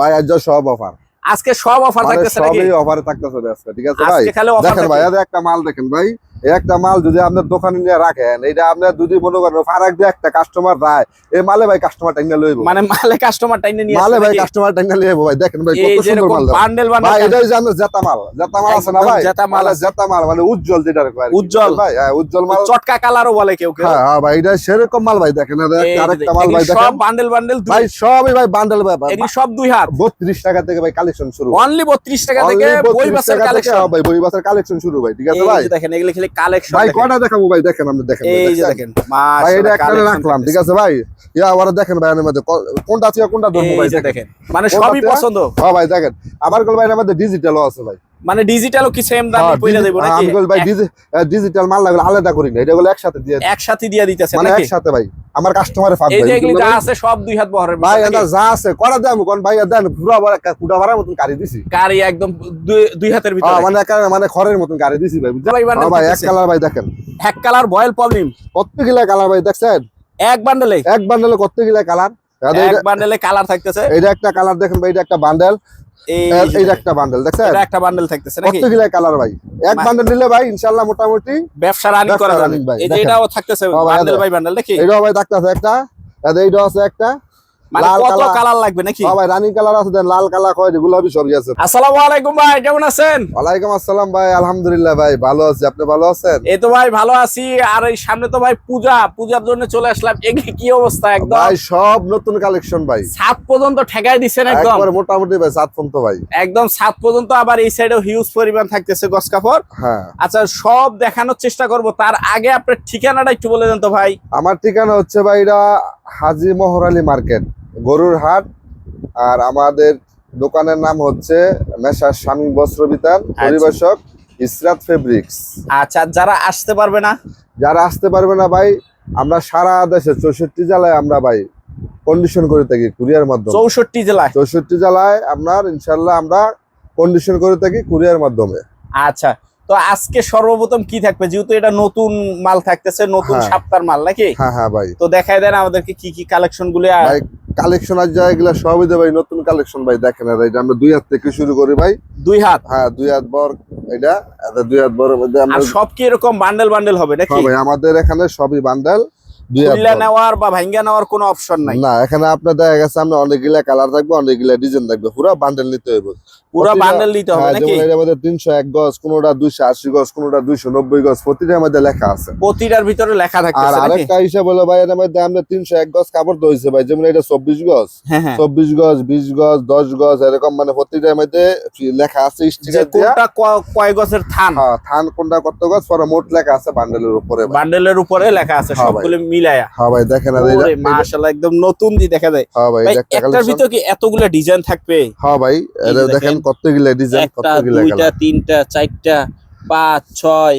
ভাই আজ সব অফার আজকে সব অফার মানে থাকতেছে নাকি? সবই অফারে থাকতেছে আজকে ঠিক আছে ভাই? আজকে খালি অফার দেখেন ভাই একটা মাল দেখেন ভাই। একটা মাল যদি আপনার দোকানে নিয়ে রাখেন এটা আপনার যদি মনে করেন ফারাক দিয়ে একটা কাস্টমার দেয় এই মালে ভাই কাস্টমার টাইনা লইব। মানে মালে কাস্টমার টাইনে নিয়ে মালে ভাই? কাস্টমার টাইনা লইব ভাই দেখেন ভাই কত সুন্দর মাল দেখেন। বান্ডেল ভাই বান্ডেল এটাই যে আপনার জেতা মাল। জেতা মাল আছে না ভাই? জেতা মাল। জেতা মাল মানে উজ্জ্বল যেটা কয় উজ্জ্বল। ভাই হ্যাঁ উজ্জ্বল মাল। চটকা কালারও বলে কেউ কেউ। হ্যাঁ হ্যাঁ ভাই এটা সেরকম মাল ভাই দেখেন এটা আরেকটা মাল ভাই সব বান্ডেল বান্ডেল ভাই সবই ভাই বান্ডেল ভাই এগুলি সব দুই হাত। বত্রিশ টাকা থেকে ভাই কালেকশন শুরু। অনলি 32 টাকা থেকে বই 32 বাসের কালেকশন ভাই বই বাসের কালেকশন শুরু ভাই ঠিক আছে ভাই? দেখেন এগুলি কালেকশন ভাই কয়টা দেখাবো ভাই? দেখেন আমরা দেখেন এই যে? দেখেন। ভাই এটা একটা রাখলাম ঠিক আছে ভাই? ইয়া আবার দেখেন ভাই এর মধ্যে কোনটা আছে কোনটা ধরবো ভাই দেখেন। দেখেন। মানে সবই পছন্দ। হ্যাঁ ভাই দেখেন। আমার গল ভাই এর মধ্যে ডিজিটালও আছে ভাই। মানে ডিজিটালও কি সেম দামে হ্যাঁ, দেব হ্যাঁ, নাকি? আমি ভাই ডিজিটাল মাল লাগলে আলাদা করি না এটা গুলো একসাথে দিয়ে একসাথে দিয়ে দিতেছে মানে একসাথে ভাই আমার কাস্টমারে ফাঁদ এই যে এগুলি যা আছে সব দুই হাত বহরের ভাই এটা যা আছে করা দেন কোন ভাই দেন পুরো একটা কুটা ভাড়ার মতন গাড়ি দিছি। গাড়ি একদম দুই- হাতের হ্যাঁ, ভিতরে মানে একা- মানে খড়ের মতন গাড়ি দিছি? ভাই হ্যাঁ ভাই এক কালার ভাই দেখেন। এক কালার বয়েল প্রবলেম কত গিলা কালার ভাই দেখছেন? এক বান্ডেলে এক বান্ডেলে কত গিলা কালার। এক বান্ডেলে কালার থাকতেছে। একটা কালার দেখেন ভাই এটা একটা বান্ডেল এই একটা বান্ডেল দেখছেন? এটা একটা বান্ডেল থাকতেছে নাকি? কত কালার ভাই। এক বান্ডেল নিলে ভাই ইনশাআল্লাহ মোটামুটি ব্যবসা রানিং করা যাবে। ভাই, এই যে এটাও থাকতেছে ভাই, বান্ডেল নাকি? একটা এইটাও আছে একটা। মানে কত কালার। লাগবে নাকি? হ্যাঁ ভাই রানিং কালার আছে দেন লাল কালার কয় গুলাবি সবই আছে। আসসালামু আলাইকুম ভাই কেমন আছেন? ওয়ালাইকুম আসসালাম ভাই আলহামদুলিল্লাহ ভাই ভালো আছি। আপনি ভালো আছেন? এই তো ভাই ভালো আছি। আর এই সামনে তো ভাই পূজা পূজার জন্য চলে আসলাম। কি অবস্থা একদম? ভাই সব নতুন কালেকশন ভাই। সাত পর্যন্ত ঠেকাই দিচ্ছেন একদম। একবারে মোটামুটি ভাই সাত ভাই। একদম সাত পর্যন্ত আবার এই সাইডেও হিউজ পরিমাণ থাকতেছে কাপড়। হ্যাঁ। আচ্ছা সব দেখানোর চেষ্টা করব। তার আগে আপনার ঠিকানাটা একটু বলে দেন তো ভাই। আমার ঠিকানা হচ্ছে ভাই এটা হাজি মোহর আলী মার্কেট। গরুর হাট আর আমাদের দোকানের নাম হচ্ছে মেশার স্বামী বস্ত্র বিতান পরিবেশক ইসরাত ফেব্রিক্স। আচ্ছা যারা আসতে পারবে না? যারা আসতে পারবে না ভাই আমরা সারা দেশে চৌষট্টি জেলায় আমরা ভাই কন্ডিশন করে থাকি কুরিয়ার মাধ্যমে। চৌষট্টি জেলায়? চৌষট্টি জেলায় আপনার ইনশাল্লাহ আমরা কন্ডিশন করে থাকি কুরিয়ার মাধ্যমে। আচ্ছা তো আজকে সর্বপ্রথম কি থাকবে? যেহেতু এটা নতুন মাল থাকতেছে নতুন সাপ্তার মাল নাকি? হ্যাঁ হ্যাঁ ভাই। তো দেখাই দেন আমাদেরকে কি কি কালেকশনগুলো আর- কালেকশন আর জায়গাগুলো সবই দেয় ভাই নতুন কালেকশন ভাই দেখেন আর এটা আমরা দুই হাত থেকে শুরু করি ভাই। দুই হাত? হ্যাঁ দুই হাত বর এটা এটা দুই হাত বরের মধ্যে আমরা সব কি এরকম বান্ডেল বান্ডেল হবে নাকি? হ্যাঁ ভাই আমাদের এখানে সবই বান্ডেল খুললা নেওয়ার বা ভাঙ্গা নেওয়ার কোনো অপশন নাই। না এখানে আপনার দেখা গেছে আমরা অনেকগুলা কালার থাকবে অনেকগুলা ডিজাইন থাকবে। পুরো বান্ডেল নিতে পুরো বান্ডেল নিতে হবে হ্যাঁ, নাকি? যেমন এর মধ্যে তিনশো এক গজ কোনোটা গজ গজ প্রতিটার মধ্যে লেখা আছে। প্রতিটার ভিতরে লেখা আর আরেকটা হিসাব হলো ভাই এর মধ্যে আমরা গজ কাপড় ভাই যেমন এটা গজ। হ্যাঁ হ্যাঁ। গজ গজ গজ এরকম মানে প্রতিটার মধ্যে লেখা আছে যে স্টিকার কোনটা কয় গছের থান? হ্যাঁ, থান কোনটা কত গজ পরে মোট লেখা আছে বান্ডেলের উপরে বান্ডেলের উপরে লেখা আছে। সবগুলো মিলায়া। হ্যাঁ ভাই দেখেন আর মাশাআল্লাহ একদম নতুন দি দেখা যায়। হ্যাঁ ভাই একটার ভিতর কি এতগুলা ডিজাইন থাকবে? হ্যাঁ ভাই এটা দেখেন। কতগুলা ডিজাইন দুইটা তিনটা চারটা পাঁচ ছয়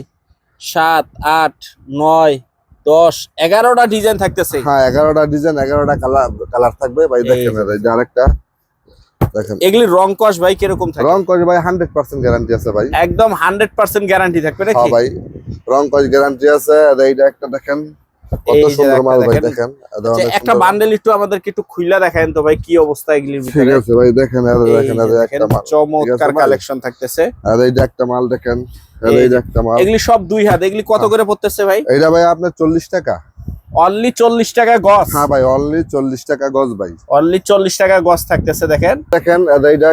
সাত আট নয় দশ এগারোটা ডিজাইন থাকতেছে। হ্যাঁ এগারোটা ডিজাইন এগারোটা কালার কালার থাকবে ভাই দেখেন আরেকটা। দেখেন। এগুলি রং কস ভাই কীরকম থাকে? রং ভাই হান্ড্রেড পার্সেন্ট গ্যারান্টি আছে ভাই। একদম হান্ড্রেড পার্সেন্ট গ্যারান্টি থাকবে হ্যাঁ নাকি ভাই রং কস গ্যারান্টি আছে। আর এইটা একটা দেখেন। কত সুন্দর একটা মাল ভাই দেখেন। দেখেন। এটা অনেক একটা বান্ডেল একটু আমাদেরকে একটু খুইলা দেখেন তো ভাই কি অবস্থা এগুলির ঠিক আছে ভাই দেখেন আর দেখেন আর একটা মাল। চমৎকার কালেকশন থাকতেছে। আর এইটা একটা মাল দেখেন আর এই একটা মাল। এগুলি সব দুই হাত এগুলি কত হ্যাঁ। করে পড়তেছে ভাই? এটা ভাই আপনার চল্লিশ টাকা। অনলি চল্লিশ টাকা গছ। হ্যাঁ ভাই অনলি চল্লিশ টাকা গজ ভাই। অনলি চল্লিশ টাকা গছ থাকতেছে দেখেন। দেখেন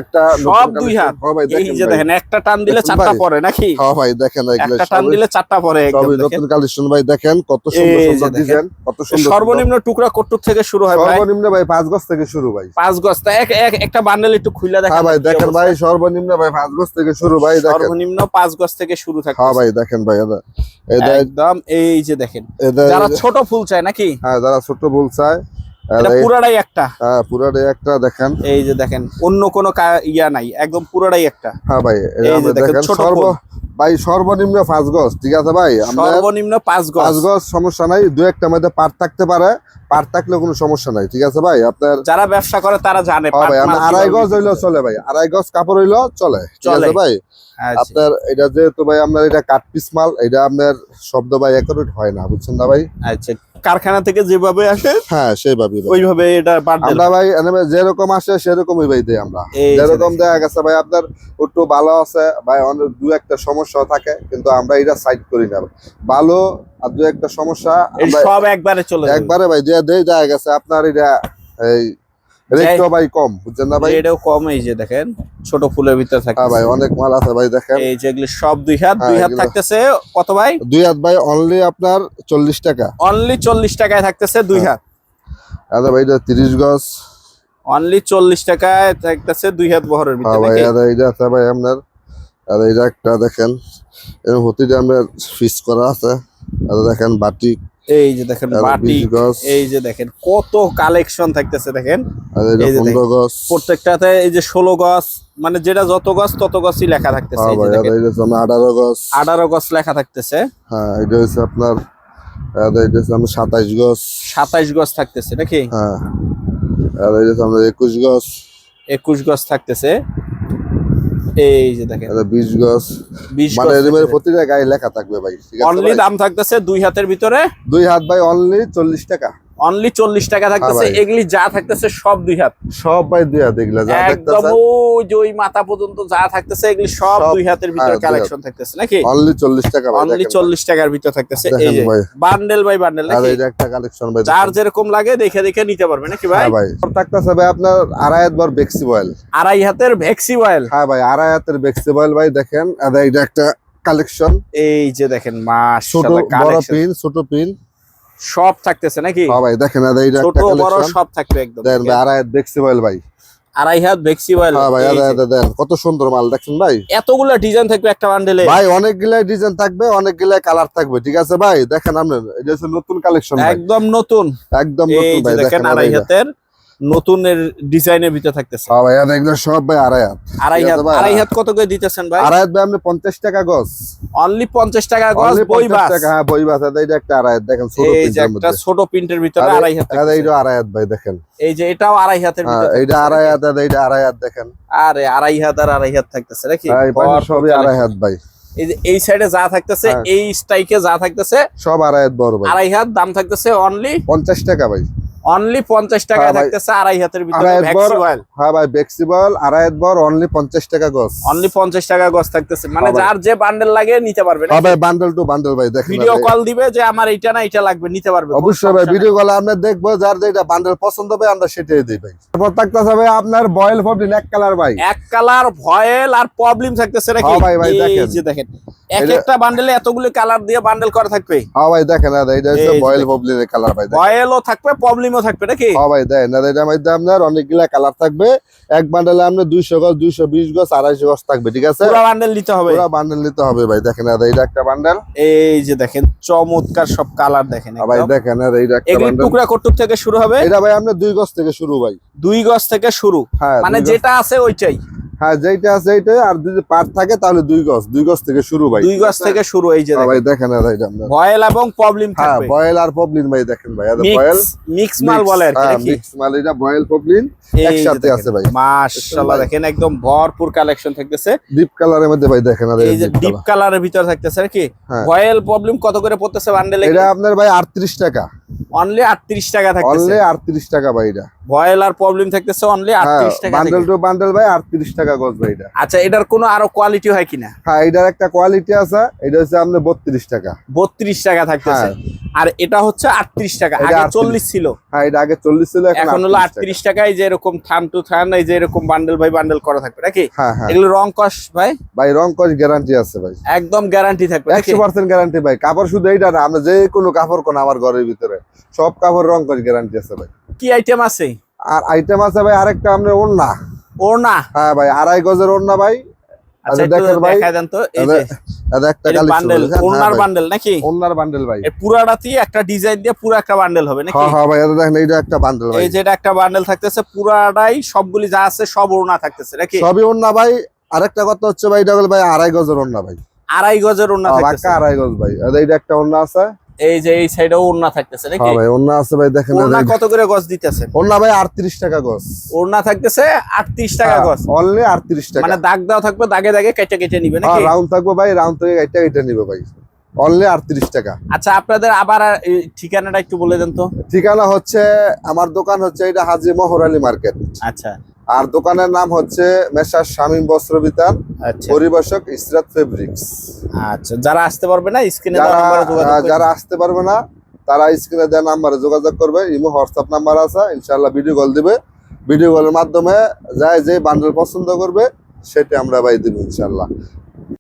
একটা সব দুই হাত। হ্যাঁ এই দেখেন যে দেখেন একটা টান দিলে চারটা পরে নাকি? হ্যাঁ ভাই দেখেন একটা টান দিলে চারটা পরে একদম নতুন কালেকশন ভাই দেখেন কত সুন্দর সুন্দর ডিজাইন কত সুন্দর সর্বনিম্ন টুকরা কটুক থেকে শুরু হয় ভাই। সর্বনিম্ন ভাই পাঁচ গজ থেকে শুরু ভাই। পাঁচ গজ তা এক এক- একটা বান্ডেল একটু খুলে হ্যাঁ দেখেন ভাই দেখেন ভাই সর্বনিম্ন ভাই পাঁচ গজ থেকে শুরু ভাই দেখেন। সর্বনিম্ন পাঁচ গজ থেকে শুরু থাকে হ্যাঁ ভাই দেখেন ভাই এটা একদম এই যে দেখেন। যারা ছোট ফুল চায় নাকি? হ্যাঁ যারা ছোট ভুল চায় পুরাটাই একটা? হ্যাঁ পুরাটাই একটা দেখেন। এই যে দেখেন অন্য কোনো ইয়া নাই একদম পুরাটাই একটা। হ্যাঁ ভাই এই যে দেখেন, সর্ব ভাই সর্বনিম্ন পাঁচ গজ ঠিক আছে ভাই? সর্বনিম্ন পাঁচ পাঁচ গজ গজ সমস্যা নাই দু একটা মধ্যে পার থাকতে পারে পার থাকলে কোনো সমস্যা নাই ঠিক আছে ভাই? আপনার যারা ব্যবসা করে তারা জানে হ্যাঁ ভাই আড়াই গজ বিক্রি চলে ভাই আড়াই গজ কাপড় হইলেও চলে ঠিক চলে। আছে ভাই আচ্ছা। আপনার এটা যেহেতু ভাই আপনার এটা কাঠ পিস মাল এটা আপনার শব্দ ভাই একুরেট হয় না বুঝছেন না ভাই? আচ্ছা কারখানা থেকে যেভাবে আসে হ্যাঁ সেভাবে ওইভাবে এটা আমরা ভাই যেরকম আসে সেরকমই ভাই দেয় আমরা। যেরকম দেখা গেছে ভাই আপনার একটু ভালো আছে ভাই অনেক দু একটা সমস্যা থাকে কিন্তু আমরা এটা সাইড করি না। ভালো আর দু একটা সমস্যা সব একবারে চলে একবারে ভাই দেয়া দেই দেখা গেছে আপনার এটা এই ভাই কম বুঝছেন না ভাই? এটাও কম এই যে দেখেন ছোট ফুলের ভিতরে থাকে হ্যাঁ ভাই অনেক মাল আছে ভাই দেখেন। এই সব দুই হাত হ্যাঁ, দুই হাত থাকতেছে কত ভাই? দুই হাত ভাই অনলি আপনার চল্লিশ টাকা। অনলি চল্লিশ টাকায় থাকতেছে দুই হ্যাঁ। হাত। ভাই এটা তিরিশ গজ। অনলি চল্লিশ টাকায় থাকতেছে দুই হাত বহরের ভিতরে ভাই আছে আপনার আর একটা দেখেন এর হতিটা করা আছে আর দেখেন বাটি এই যে দেখেন বিশ এই যে দেখেন কত কালেকশন থাকতেছে দেখেন। এই যে গজ। প্রত্যেকটাতে এই যে ষোলো গছ মানে যেটা যত গছ তত গছই লেখা থাকতেছে দেখেন। আঠারো গজ। আঠারো গছ লেখা থাকতেছে। হ্যাঁ এটা হচ্ছে আপনার সাতাইশ গজ। সাতাইশ গছ থাকতেছে নাকি? হ্যাঁ একুশ গজ। একুশ গছ থাকতেছে। এই যে দেখেন। বিশ গজ। বিশ মানে এর প্রতিটা গায়ে লেখা থাকবে ভাই ঠিক আছে অনলি দাম থাকতেছে দুই হাতের ভিতরে। দুই হাত ভাই অনলি চল্লিশ টাকা। অনলি চল্লিশ টাকা থাকতেছে হ্যাঁ এগুলি যা থাকতেছে সব দুই হাত। সব ভাই দুই হাত এগুলা যা একদম ওই যে ওই মাথা পর্যন্ত যা থাকতেছে এগুলি সব দুই হাতের ভিতরে হ্যাঁ, কালেকশন থাকতেছে নাকি? অনলি চল্লিশ টাকা ভাই অনলি দেখেন চল্লিশ টাকার ভিতরে থাকতেছে এই যে। Bundle by bundle. আর একটা কালেকশন ভাই যার যেরকম লাগে দেখে দেখে নিতে পারবে নাকি ভাই? হ্যাঁ ভাই। থাকতেছে ভাই আপনার আড়াই হাত বার বেক্সি বয়েল আড়াই হাতের ভ্যাক্সি অয়েল হ্যাঁ ভাই আড়াই হাতের বেক্সি বয়েল ভাই দেখেন। এইটা একটা কালেকশন এই যে দেখেন ছোট মাশাআল্লাহ বড় পিন ছোট পিন সব থাকতেছে নাকি? হ্যাঁ ভাই দেখেন আর এইটা ছোট বড় সব থাকবে একদম দেন ভাই আড়াই হাত বেক্সি বয়েল ভাই। আড়াই হাত হ্যাঁ ভাই দেন কত সুন্দর মাল দেখছেন ভাই? এতগুলা ডিজাইন থাকবে একটা বান্ডেলে ভাই অনেকগুলা ডিজাইন থাকবে অনেকগুলা কালার থাকবে ঠিক আছে ভাই? দেখেন আপনার এটা হচ্ছে নতুন কালেকশন একদম নতুন। একদম নতুন ভাই দেখেন দেখেন আড়াই হাতের নতুনের ডিজাইনের ভিতরে থাকতেছে। হ্যাঁ ভাই আর এগুলো সব ভাই আড়াই হাত। আড়াই হাত আড়াই হাত কত করে দিতেছেন ভাই? আড়াই হাত ভাই আপনি পঞ্চাশ টাকা গজ। অনলি পঞ্চাশ টাকা গজ Only বই 50 বাস। টাকা হ্যাঁ বই বাস। এইটা একটা আড়াই হাত দেখেন ছোট এই যে একটা ছোট প্রিন্টের ভিতরে আড়াই হাত থাকতেছে। এইটা আড়াই হাত ভাই দেখেন। এই যে এটাও আড়াই হাতের হ্যাঁ ভিতরে এইটা আড়াই? হাত এইটা আড়াই হাত দেখেন। আরে আড়াই হাত আর আড়াই হাত থাকতেছে নাকি? হ্যাঁ, সবই আড়াই। হাত ভাই। এই এই সাইডে যা থাকতেছে হ্যাঁ। এই স্ট্রাইকে যা থাকতেছে সব আড়াই হাত বড় ভাই। আড়াই হাত দাম থাকতেছে অনলি পঞ্চাশ টাকা ভাই। অনলি পঞ্চাশ টাকা হ্যাঁ থাকতেছে আড়াই হাতের ভিতরে আড়াই হাত ভ্যাক্সি বড় অয়েল হ্যাঁ ভাই আড়াই হাত অনলি পঞ্চাশ টাকা গজ অনলি পঞ্চাশ টাকা গজ থাকতেছে। মানে হ্যাঁ যার যে বান্ডেল লাগে নিতে পারবে হ্যাঁ ভাই বান্ডেল টু বান্ডেল ভাই দেখেন ভিডিও কল দিবে যে আমার এইটা না এটা লাগবে নিতে পারবে। অবশ্যই ভাই ভিডিও কলে আমরা দেখব যার যেটা বান্ডেল পছন্দ হবে আমরা সেটাই দিই ভাই। তারপর থাকতেছে ভাই আপনার বয়েল ফবলিন এক কালার ভাই। এক কালার ভয়েল আর প্রবলেম থাকতেছে নাকি? হ্যাঁ ভাই, ভাই, এই যে দেখেন। এক একটা বান্ডেলে এতগুলো কালার দিয়ে বান্ডেল করা থাকবে? হ্যাঁ ভাই দেখেন হচ্ছে বয়েল। কালার ভাই থাকবে থাকবে নাকি? হ্যাঁ ভাই এটার মধ্যে আপনার অনেকগুলা কালার থাকবে। এক বান্ডেলে আপনার দুইশো গজ দুইশো বিশ গজ আড়াইশো গজ থাকবে ঠিক আছে? পুরো বান্ডেল নিতে হবে। পুরো বান্ডেল নিতে হবে ভাই দেখেন আর এইটা একটা বান্ডেল এই যে দেখেন চমৎকার সব কালার দেখেন ভাই একদম। দেখেন আর এইটা একটা বান্ডেল টুকরা কটুক থেকে শুরু হবে। এটা ভাই আপনার দুই গজ থেকে শুরু ভাই। দুই গজ থেকে শুরু। হ্যাঁ মানে যেটা আছে ওইটাই। হ্যাঁ যেইটা আছে এইটাই আর যদি পার্ট থাকে তাহলে দুই গজ। দুই গজ থেকে শুরু ভাই। দুই গজ থেকে শুরু এই যে হ্যাঁ ভাই দেখেন। আর আপনার ভয়েল এবং প্রবলেম হ্যাঁ থাকবে। বয়েল আর পবলিন ভাই দেখেন ভাই এটা বয়েল। মিক্স মাল বলে আর কি নাকি? মিক্স মাল এটা বয়েল যে একসাথে আছে ভাই। মাশাআল্লাহ দেখেন একদম ভরপুর কালেকশন থাকতেছে। ডিপ কালারের মধ্যে ভাই দেখেন আর এই যে ডিপ কালারের ভিতর থাকতেছে আর কি। হ্যাঁ। ভয়েল প্রবলেম কত করে পড়তেছে বান্ডেলে এটা আপনার ভাই আটত্রিশ টাকা। অনলি 38 টাকা থাকতেছে। অনলি আটত্রিশ টাকা ভাই এটা। ভয়েল আর প্রবলেম থাকতেছে অনলি 38 টাকা বান্ডেল টু বান্ডেল ভাই আটত্রিশ টাকা গজ ভাই এটা। আচ্ছা এটার কোনো আরও কোয়ালিটি হয় কিনা? হ্যাঁ এটার একটা কোয়ালিটি আছে এটা হচ্ছে আপনার বত্রিশ টাকা। 32 টাকা থাকতেছে। হ্যাঁ। আর এটা হচ্ছে 38 টাকা আগে 38 চল্লিশ ছিল। হ্যাঁ এটা আগে চল্লিশ ছিল এখন হলো 38 আটত্রিশ টাকায় যে এরকম থান টু থান এই যে এরকম বান্ডেল ভাই বান্ডেল করা থাকবে নাকি? হ্যাঁ হ্যাঁ। এগুলো রং কস ভাই? ভাই রং কস গ্যারান্টি আছে ভাই। একদম গ্যারান্টি থাকবে নাকি? একশো পার্সেন্ট গ্যারান্টি ভাই কাপড় শুধু এইটা না আমরা যে কোনো কাপড় কোন আমার ঘরের ভিতরে। সব কাপড় রং করে গ্যারান্টি আছে ভাই। কি আইটেম আছে? আর আইটেম আছে ভাই আরেকটা আপনার ওড়না। ওড়না? হ্যাঁ ভাই আড়াই গজের ওড়না ভাই। আচ্ছা আচ্ছা, একটু যে একটা ডিজাইন দিয়ে পুরো একটা বান্ডেল হবে নাকি? হ্যাঁ হ্যাঁ একটা বান্ডেল ভাই। এই যেটা একটা বান্ডেল থাকতেছে পুরাটাই সবগুলি যা আছে সব ওড়না থাকতেছে নাকি? সবই ওড়না ভাই। আরেকটা কথা হচ্ছে ভাই এটা ভাই আড়াই গজের ওড়না ভাই। আড়াই গজের ওড়না আড়াই গজ ভাই। এইটা একটা ওড়না আছে। এই যে এই সাইডেও ওড়না থাকতেছে নাকি? হ্যাঁ ভাই ওড়না আছে ভাই দেখেন ওড়না কত করে গজ দিতেছে? ওড়না ভাই আটত্রিশ টাকা গজ। ওড়না থাকতেছে আটত্রিশ টাকা হ্যাঁ, গজ। অনলি আটত্রিশ টাকা। মানে দাগ দাও থাকবে দাগে দাগে কেটে কেটে নিবে নাকি? রাউন্ড থাকব ভাই রাউন্ড থেকে এটা এটা নিবে ভাই। অনলি আটত্রিশ টাকা। আচ্ছা আপনাদের আবার এই ঠিকানাটা একটু বলে দেন তো। ঠিকানা হচ্ছে আমার দোকান হচ্ছে এটা হাজি মোহর আলী মার্কেট। আচ্ছা। আর দোকানের নাম হচ্ছে মেসার শামীম বস্ত্র বিতান আচ্ছা। পরিবেশক ইসরাত ফেব্রিক্স। আচ্ছা যারা আসতে পারবে না স্ক্রিনে যারা আসতে পারবে না তারা স্ক্রিনে দেওয়া নাম্বারে যোগাযোগ করবে। ইমো হোয়াটসঅ্যাপ নাম্বার আছে ইনশাল্লাহ ভিডিও কল দিবে। ভিডিও কলের মাধ্যমে যায় যে বান্ডেল পছন্দ করবে সেটা আমরা বাই দেবো ইনশাল্লাহ